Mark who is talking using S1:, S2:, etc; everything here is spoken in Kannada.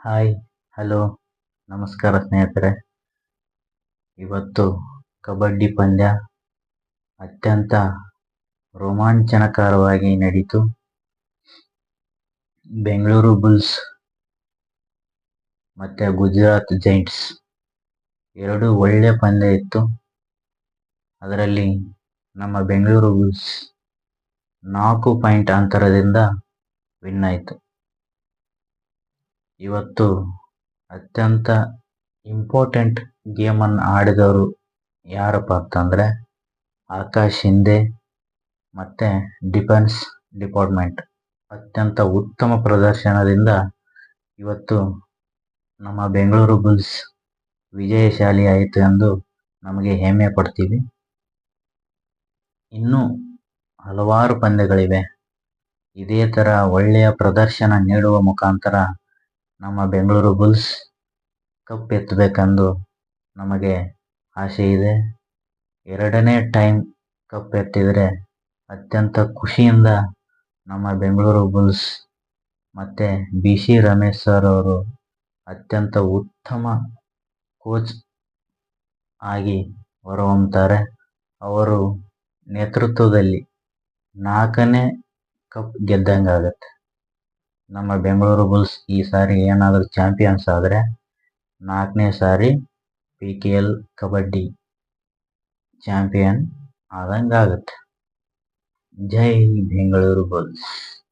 S1: ಹಾಯ್ ಹಲೋ ನಮಸ್ಕಾರ ಸ್ನೇಹಿತರೆ. ಇವತ್ತು ಕಬಡ್ಡಿ ಪಂದ್ಯ ಅತ್ಯಂತ ರೋಮಾಂಚನಕರವಾಗಿ ನಡೀತು. ಬೆಂಗಳೂರು ಬುಲ್ಸ್ ಮತ್ತು ಗುಜರಾತ್ ಜೈಂಟ್ಸ್ ಎರಡು ಒಳ್ಳೆಯ ಪಂದ್ಯ ಇತ್ತು. ಅದರಲ್ಲಿ ನಮ್ಮ ಬೆಂಗಳೂರು ಬುಲ್ಸ್ ನಾಲ್ಕು ಪಾಯಿಂಟ್ ಅಂತರದಿಂದ ವಿನ್ ಆಯಿತು. ಇವತ್ತು ಅತ್ಯಂತ ಇಂಪಾರ್ಟೆಂಟ್ ಗೇಮನ್ನು ಆಡಿದವರು ಯಾರಪ್ಪ ಅಂತಂದರೆ ಆಕಾಶ್ ಹಿಂದೆ ಮತ್ತು ಡಿಫೆನ್ಸ್ ಡಿಪಾರ್ಟ್ಮೆಂಟ್ ಅತ್ಯಂತ ಉತ್ತಮ ಪ್ರದರ್ಶನದಿಂದ ಇವತ್ತು ನಮ್ಮ ಬೆಂಗಳೂರು ಬುಲ್ಸ್ ವಿಜಯಶಾಲಿ ಆಯಿತು ಎಂದು ನಮಗೆ ಹೆಮ್ಮೆ ಪಡ್ತೀವಿ. ಇನ್ನೂ ಹಲವಾರು ಪಂದ್ಯಗಳಿವೆ. ಇದೇ ಥರ ಒಳ್ಳೆಯ ಪ್ರದರ್ಶನ ನೀಡುವ ಮುಖಾಂತರ ನಮ್ಮ ಬೆಂಗಳೂರು ಬುಲ್ಸ್ ಕಪ್ ಎತ್ತಬೇಕೆಂದು ನಮಗೆ ಆಸೆ ಇದೆ. ಎರಡನೇ ಟೈಮ್ ಕಪ್ ಎತ್ತಿದರೆ ಅತ್ಯಂತ ಖುಷಿಯಿಂದ ನಮ್ಮ ಬೆಂಗಳೂರು ಬುಲ್ಸ್ ಮತ್ತು ಬಿ ಸಿ ರಮೇಶ್ ಸರ್ ಅವರು ಅತ್ಯಂತ ಉತ್ತಮ ಕೋಚ್ ಆಗಿ ಹೊರಹೊಮ್ಮುತ್ತಾರೆ ಅವರು ನೇತೃತ್ವದಲ್ಲಿ ನಾಲ್ಕನೇ ಕಪ್ ಗೆದ್ದಂಗಾಗತ್ತೆ. ನಮ್ಮ ಬೆಂಗಳೂರು ಬುಲ್ಸ್ ಈ ಸಾರಿ ಏನಾದರೂ ಚಾಂಪಿಯನ್ಸ್ ಆದರೆ ನಾಲ್ಕನೇ ಸಾರಿ P K L kabaddi champion ಆದಂಗಾಗತ್ತೆ. ಜೈ ಬೆಂಗಳೂರು ಬುಲ್ಸ್